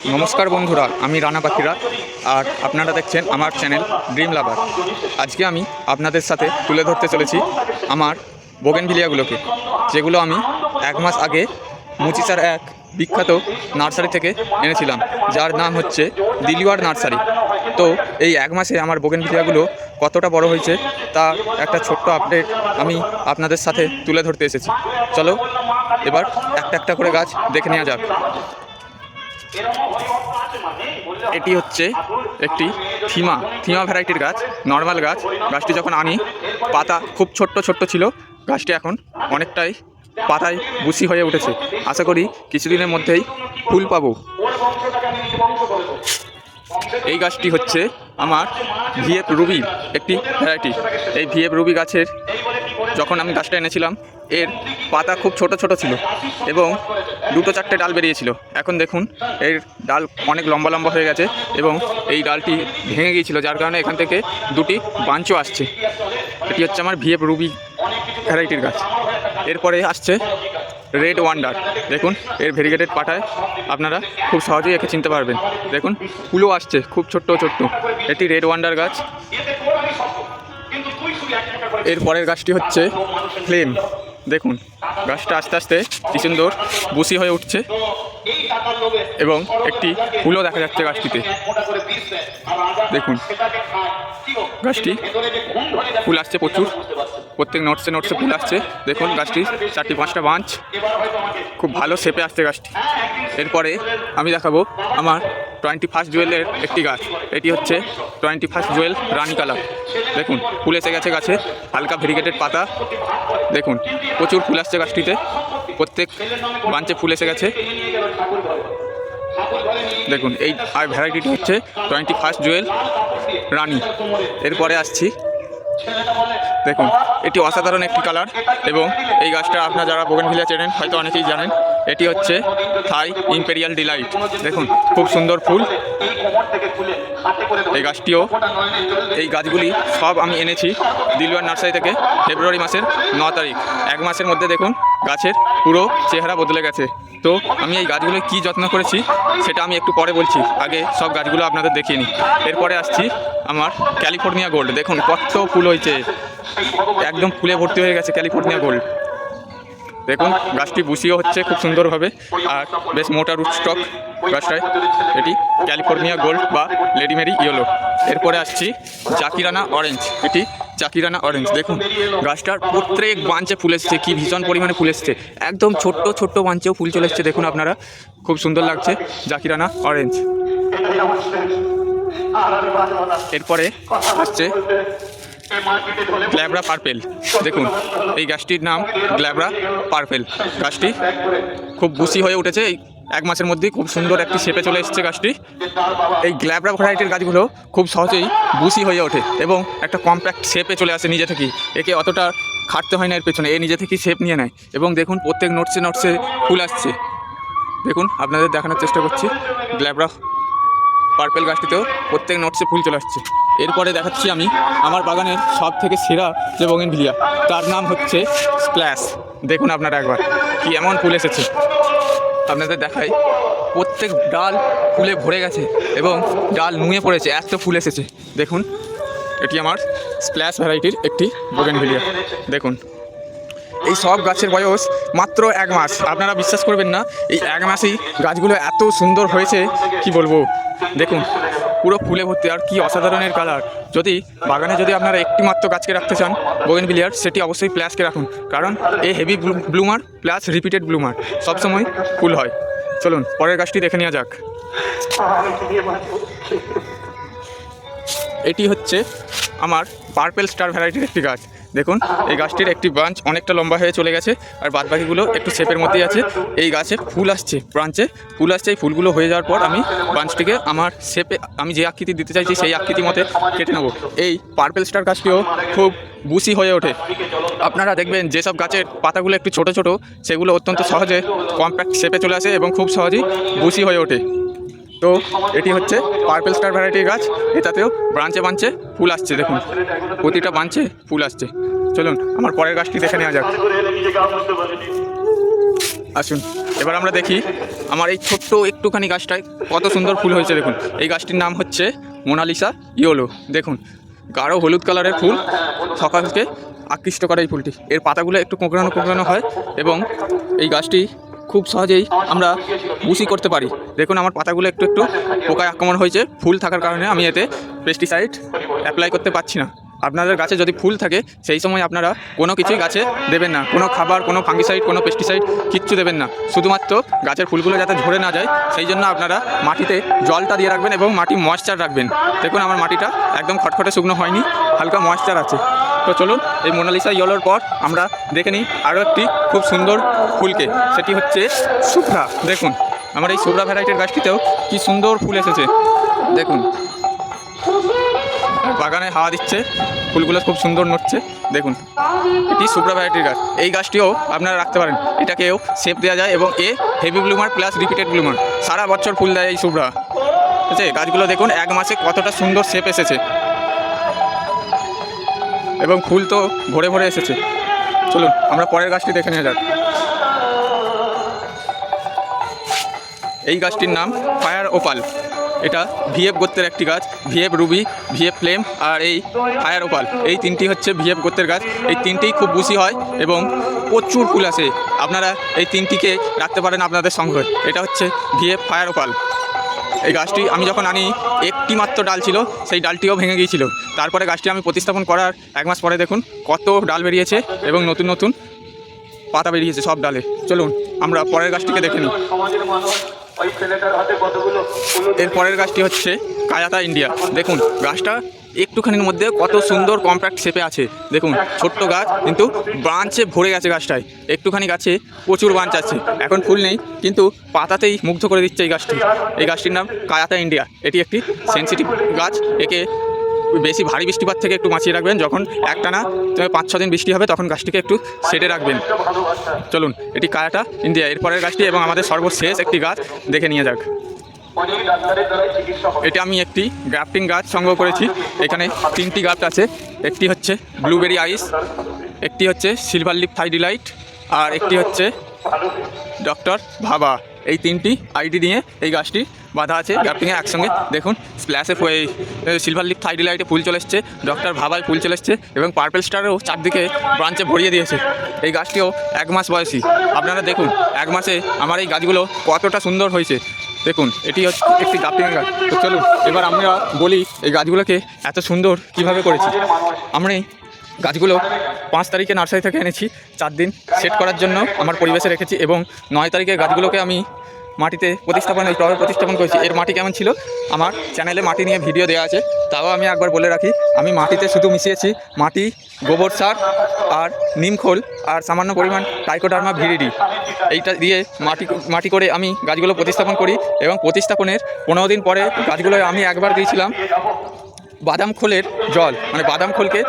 নমস্কার বন্ধুরা, আমি রানা পাখিরা আর আপনারা দেখছেন আমার চ্যানেল ড্রিম লাভার। আজকে আমি আপনাদের সাথে তুলে ধরতে চলেছি আমার বোগেন বোগেনভিলিয়াগুলোকে, যেগুলো আমি এক মাস আগে মুচিসার এক বিখ্যাত নার্সারি থেকে এনেছিলাম, যার নাম হচ্ছে দিলিওয়ার নার্সারি। তো এই এক মাসে আমার বোগেন বোগেনভিলিয়াগুলো কতটা বড় হয়েছে, তা একটা ছোট্ট আপডেট আমি আপনাদের সাথে তুলে ধরতে এসেছি। চলো, এবার একটা একটা করে গাছ দেখে নেওয়া যাক। এটি হচ্ছে একটি থিমা থিমা ভ্যারাইটির গাছ নর্মাল গাছ। গাছটি যখন আনি, পাতা খুব ছোট্ট ছোট্ট ছিল, গাছটি এখন অনেকটাই পাতায় বুসি হয়ে উঠেছে। আশা করি কিছুদিনের মধ্যেই ফুল পাবো। এই গাছটি হচ্ছে আমার ভিএফ রুবি, একটি ভ্যারাইটি এই ভিএফ রুবি গাছের যখন আমি গাছটা এনেছিলাম, এর পাতা খুব ছোট ছোট ছিল এবং দুটো চারটে ডাল বেরিয়েছিল। এখন দেখুন, এর ডাল অনেক লম্বা লম্বা হয়ে গেছে এবং এই ডালটি ভেঙে গিয়েছিল, যার কারণে এখান থেকে দুটি বাঞ্চও আসছে। এটি হচ্ছে আমার ভিএফ রুবি ভ্যারাইটির গাছ। এরপরে আসছে রেড ওয়ান্ডার। দেখুন, এর ভেরিগেটেড পাটায় আপনারা খুব সহজেই একে চিনতে পারবেন। দেখুন, ফুলও আসছে, খুব ছোট্ট ছোট্ট। এটি রেড ওয়ান্ডার গাছ। এর পরের গাছটি হচ্ছে ফ্লেম। দেখুন, গাছটা আস্তে আস্তে কি সুন্দর বুসি হয়ে উঠছে এবং একটি ফুলও দেখা যাচ্ছে গাছটিতে। দেখুন, গাছটি ফুল আসছে প্রচুর, প্রত্যেক নোটসে নোটসে ফুল আসছে। দেখুন গাছটি চারটি পাঁচটা বাঞ্চ খুব ভালো শেপে আসছে গাছটি। এরপরে আমি দেখাবো আমার টোয়েন্টি ফার্স্ট জুয়েলের একটি গাছ। এটি হচ্ছে twenty first jewel Rani colour দেখুন, ফুল এসে গেছে গাছে, হালকা ভেরিগেটেড পাতা। দেখুন, প্রচুর ফুল আসছে গাছটিতে। প্রত্যেক বাঞ্চে ফুল এসে গেছে। দেখুন, এই আর ভ্যারাইটিটি হচ্ছে টোয়েন্টি ফার্স্ট জুয়েল রানি এরপরে আসছি। দেখুন, এটি অসাধারণ একটি কালার এবং এই গাছটা আপনারা যারা বোগেনভিলিয়া চেনেন হয়তো অনেকেই জানেন, এটি হচ্ছে থাই ইম্পেরিয়াল ডিলাইট দেখুন, খুব সুন্দর ফুল। এই গাছটিও এই গাছগুলি সব আমি এনেছি দিলওয়ার নার্সারি থেকে ফেব্রুয়ারি মাসের ন তারিখ। এক মাসের মধ্যে দেখুন গাছের পুরো চেহারা বদলে গেছে। তো আমি এই গাছগুলো কি যত্ন করেছি সেটা আমি একটু পরে বলছি। আগে সব গাছগুলো আপনাদের দেখিয়ে নিই। এরপরে আসছি আমার ক্যালিফোর্নিয়া গোল্ড। দেখুন কত ফুল হয়েছে। একদম ফুলে ভর্তি হয়ে গেছে ক্যালিফোর্নিয়া গোল্ড। দেখুন গাছটি বুসিও হচ্ছে খুব সুন্দরভাবে। আর বেশ মোটা রুট স্টক গাছটায় এটি ক্যালিফোর্নিয়া গোল্ড বা লেডিমেরি ইয়েলো এরপরে আসছি জাকিরানা অরেঞ্জ এটি জাকিরানা অরেঞ্জ দেখুন গাছটার প্রত্যেক বাঞ্চে ফুল এসছে, কি ভীষণ পরিমাণে ফুল এসছে। একদম ছোট্ট ছোট্ট বাঞ্চেও ফুল চলে এসছে, দেখুন আপনারা। খুব সুন্দর লাগছে জাকিরানা অরেঞ্জ এরপরে আসছে গ্ল্যাবরা পার্পেল। দেখুন, এই গাছটির নাম গ্ল্যাবরা পার্পেল। গাছটি খুব বুসি হয়ে উঠেছে। এই এক মাসের মধ্যেই খুব সুন্দর একটি শেপে চলে এসেছে গাছটি। এই গ্ল্যাবরা ভ্যারাইটির গাছগুলো খুব সহজেই বুসি হয়ে ওঠে এবং একটা কম্প্যাক্ট শেপে চলে আসে নিজে থেকেই। একে অতটা খাটতে হয় না এর পেছনে, এ নিজে থেকেই শেপ নিয়ে নেয়। এবং দেখুন, প্রত্যেক নোটসে নোটসে ফুল আসছে। দেখুন, আপনাদের দেখানোর চেষ্টা করছি। গ্ল্যাবরা পার্পেল গাছটিতেও প্রত্যেক নোটসে ফুল চলে আসছে। এরপরে দেখাচ্ছি আমি আমার বাগানের সব থেকে সেরা যে বগেনভিলিয়া তার নাম হচ্ছে স্প্ল্যাশ। দেখুন আপনারা একবার, কি এমন ফুল এসেছে। আপনাদের দেখাই, প্রত্যেক ডাল ফুলে ভরে গেছে এবং ডাল নুয়ে পড়েছে, এত ফুল এসেছে। দেখুন, এটি আমার স্প্ল্যাশ ভ্যারাইটির একটি বগেন বগেনভিলিয়া দেখুন, এই সব গাছের বয়স মাত্র এক মাস। আপনারা বিশ্বাস করবেন না, এই এক মাসেই গাছগুলো এত সুন্দর হয়েছে, কি বলব? দেখুন পুরো ফুলে ভর্তি আর কি অসাধারণের কালার যদি বাগানে যদি আপনারা একটি মাত্র গাছকে রাখতে চান বোগেনভিলিয়ার সেটি অবশ্যই প্লাসকে রাখুন। কারণ এই heavy bloomer plus repeated bloomer সবসময় ফুল হয়। চলুন, পরের গাছটি দেখে নেওয়া যাক। এটি হচ্ছে আমার পার্পেল স্টার ভ্যারাইটির একটি গাছ। দেখুন, এই গাছটির একটি ব্রাঞ্চ অনেকটা লম্বা হয়ে চলে গেছে, আর বাদবাকিগুলো একটু শেপের মধ্যেই আছে। এই গাছে ফুল আসছে ব্রাঞ্চে ফুল আসছে। এই ফুলগুলো হয়ে যাওয়ার পর আমি ব্রাঞ্চটিকে আমার শেপে আমি যে আকৃতি দিতে চাইছি, সেই আকৃতি মতে কেটে নেব। এই পার্পেল স্টার গাছটিও খুব বুসি হয়ে ওঠে। আপনারা দেখবেন, যেসব গাছের পাতাগুলো একটু ছোট ছোট, সেগুলো অত্যন্ত সহজে কম্প্যাক্ট শেপে চলে আসে এবং খুব সহজেই বুসি হয়ে ওঠে। তো এটি হচ্ছে পার্পেল স্টার ভ্যারাইটির গাছ। এটাতেও ব্রাঞ্চে বাঞ্চে ফুল আসছে, দেখুন। প্রতিটা বাঞ্চে ফুল আসছে। চলুন, আমার পরের গাছটি দেখে নেওয়া যাক। আসুন, এবার আমরা দেখি আমার এই ছোট্ট একটুখানি গাছটায় কত সুন্দর ফুল হয়েছে, দেখুন। এই গাছটির নাম হচ্ছে মোনালিসা ইয়োলো। দেখুন, গাঢ় হলুদ কালারের ফুল সকালকে আকৃষ্ট করে এই ফুলটি। এর পাতাগুলো একটু কোঁকড়ানো কোঁকড়ানো হয় এবং এই গাছটি খুব সহজেই আমরা বুসি করতে পারি। দেখুন, আমার পাতাগুলো একটু একটু পোকায় আক্রমণ হয়েছে। ফুল থাকার কারণে আমি এতে পেস্টিসাইড অ্যাপ্লাই করতে পারছি না। আপনাদের গাছে যদি ফুল থাকে, সেই সময় আপনারা কোনো কিছুই গাছে দেবেন না। কোনো খাবার, কোনো ফাঙ্গিসাইড কোনো পেস্টিসাইড কিচ্ছু দেবেন না। শুধুমাত্র গাছের ফুলগুলো যাতে ঝরে না যায়, সেই জন্য আপনারা মাটিতে জলটা দিয়ে রাখবেন এবং মাটি ময়েশ্চার রাখবেন। দেখুন, আমার মাটিটা একদম খটখটে শুকনো হয়নি, হালকা ময়েশ্চার আছে। তো চলুন, এই মোনালিসা ইয়েলোর পর আমরা দেখে নিই আরও একটি খুব সুন্দর ফুলকে। সেটি হচ্ছে শুভ্রা দেখুন, আমার এই শুভ্রা ভ্যারাইটির গাছটিতেও কি সুন্দর ফুল এসেছে। দেখুন, বাগানে হাওয়া দিচ্ছে, ফুলগুলো খুব সুন্দর নড়ছে। দেখুন, এটি সুপ্রা ভ্যারাইটির গাছ। এই গাছটিও আপনারা রাখতে পারেন। এটাকেও শেপ দেওয়া যায় এবং এ heavy bloomer plus repeated bloomer সারা বছর ফুল দেয় এই সুপ্রা ঠিক আছে? গাছগুলো দেখুন, এক মাসে কতটা সুন্দর শেপ এসেছে। এবং ফুল তো ভরে ভরে এসেছে। চলুন, আমরা পরের গাছটি দেখে নেওয়া যাক। এই গাছটির নাম ফায়ার ওপাল। এটা ভিএফ গোত্রের একটি গাছ, ভিএফ রুবি, ভিএফ ফ্লেম আর এই ফায়ার ওপাল। এই তিনটি হচ্ছে ভিএফ গোত্রের গাছ। এই তিনটেই খুব বুসি হয় এবং প্রচুর ফুল আসে। আপনারা এই তিনটিকে রাখতে পারেন আপনাদের সংগ্রহে এটা হচ্ছে ভিএফ ফায়ার ওপাল। এই গাছটি আমি যখন আনি, একটি মাত্র ডাল ছিল, সেই ডালটিও ভেঙে গিয়েছিল। তারপরে গাছটি আমি প্রতিস্থাপন করার এক মাস পরে দেখুন, কত ডাল বেরিয়েছে এবং নতুন নতুন পাতা বেরিয়েছে সব ডালে। চলুন, আমরা পরের গাছটিকে দেখে নিই। এর পরের গাছটি হচ্ছে কায়াতা ইন্ডিয়া। দেখুন, গাছটা একটুখানির মধ্যে কত সুন্দর কম্প্যাক্ট শেপে আছে। দেখুন, ছোট্ট গাছ, কিন্তু ব্রাঞ্চে ভরে গেছে গাছটায়। একটুখানি গাছে প্রচুর ব্রাঞ্চ আছে। এখন ফুল নেই, কিন্তু পাতাতেই মুগ্ধ করে দিচ্ছে এই গাছটি। এই গাছটির নাম কায়াতা ইন্ডিয়া। এটি একটি সেন্সিটিভ গাছ। একে বেশি ভারী বৃষ্টিপাত থেকে একটু বাঁচিয়ে রাখবেন। যখন একটানা পাঁচ ছ দিন বৃষ্টি হবে, তখন গাছটিকে একটু সেটে রাখবেন। চলুন, এটি কায়াটা, ইন্ডিয়া। এরপরের গাছটি এবং আমাদের সর্বশেষ একটি গাছ দেখে নিয়ে যাক। এটা আমি একটি গ্রাফটিং গাছ সংগ্রহ করেছি। এখানে তিনটি গাছ আছে। একটি হচ্ছে ব্লুবেরি আইস, একটি হচ্ছে সিলভার লিপ থাইডিলাইট, আর একটি হচ্ছে ডক্টর ভাবা। এই তিনটি আইডি নিয়ে এই গাছটি বাঁধা আছে গ্রাফটিংয়ে একসঙ্গে। দেখুন স্প্ল্যাশে সিলভার লিপ থাইডিলাইটে ফুল চলে এসছে ডক্টর ভাবায় ফুল চলে এসছে এবং পার্পেল স্টারও চারদিকে ব্রাঞ্চে ভরিয়ে দিয়েছে। এই গাছটিও এক মাস বয়সী। আপনারা দেখুন এক মাসে আমার এই গাছগুলো কতটা সুন্দর হয়েছে। দেখুন এটি হচ্ছে একটি গ্রাফটিং গাছ। তো চলুন এবার আমরা বলি এই গাছগুলোকে এত সুন্দর কীভাবে করেছি। আমরা এই গাছগুলো পাঁচ তারিখে নার্সারি থেকে এনেছি চার দিন সেট করার জন্য আমার পরিবেশে রেখেছি এবং নয় তারিখে গাছগুলোকে আমি মাটিতে প্রতিস্থাপন এই টবে প্রতিস্থাপন করেছি। এর মাটি কেমন ছিল? আমার চ্যানেলে মাটি নিয়ে ভিডিও দেওয়া আছে। তাও আমি একবার বলে রাখি, আমি মাটিতে শুধু মিশিয়েছি। মাটি, গোবর সার আর নিমখোল আর সামান্য পরিমাণ টাইকোডার্মা ভিরিডি। এইটা দিয়ে মাটি মাটি করে আমি গাছগুলো প্রতিস্থাপন করি এবং প্রতিস্থাপনের পনেরো দিন পরে গাছগুলো আমি একবার দিয়েছিলাম। বাদাম খোলের জল মানে বাদাম খোলকে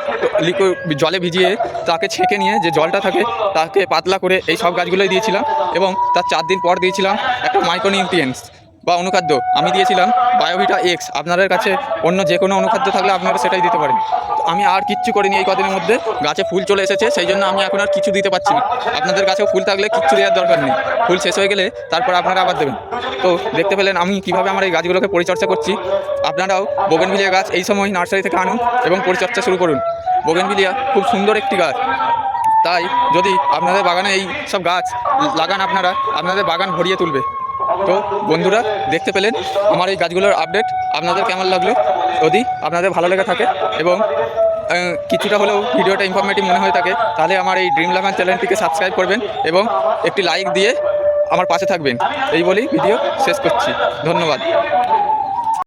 লিকুইড জলে ভিজিয়ে তাকে ছেঁকে নিয়ে যে জলটা থাকে, তাকে পাতলা করে এই সব গাছগুলোই দিয়েছিলাম এবং তার চার দিন পর দিয়েছিলাম একটা মাইক্রোনিউট্রিয়েন্টস বা অনুখাদ্য, আমি দিয়েছিলাম বায়োভিটা এক্স আপনাদের কাছে অন্য যে কোনো অনুখাদ্য থাকলে আপনারা সেটাই দিতে পারেন। আমি আর কিচ্ছু করিনি এই কদিনের মধ্যে, গাছে ফুল চলে এসেছে, সেই জন্য আমি এখন আর কিছু দিতে পারছি না। আপনাদের কাছেও ফুল থাকলে কিচ্ছু দেওয়ার দরকার নেই। ফুল শেষ হয়ে গেলে তারপর আপনারা আবার দেবেন। তো দেখতে পেলেন আমি কীভাবে আমার এই গাছগুলোকে পরিচর্যা করছি। আপনারাও বোগেনভিলিয়া গাছ এই সময় নার্সারি থেকে আনুন এবং পরিচর্যা শুরু করুন। বোগেনভিলিয়া খুব সুন্দর একটি গাছ। তাই যদি আপনাদের বাগানে এই সব গাছ লাগান আপনারা, আপনাদের বাগান ভরিয়ে তুলবে। তো বন্ধুরা, দেখতে পেলেন আমার এই গাছগুলোর আপডেট আপনাদের কেমন লাগল? যদি আপনাদের ভালো লেগে থাকে এবং কিছুটা হলেও ভিডিওটা ইনফরমেটিভ মনে হয়ে থাকে, তাহলে আমার এই ড্রিম লাগান চ্যানেলটিকে সাবস্ক্রাইব করবেন এবং একটি লাইক দিয়ে আমার পাশে থাকবেন। এই বলেই ভিডিও শেষ করছি। ধন্যবাদ।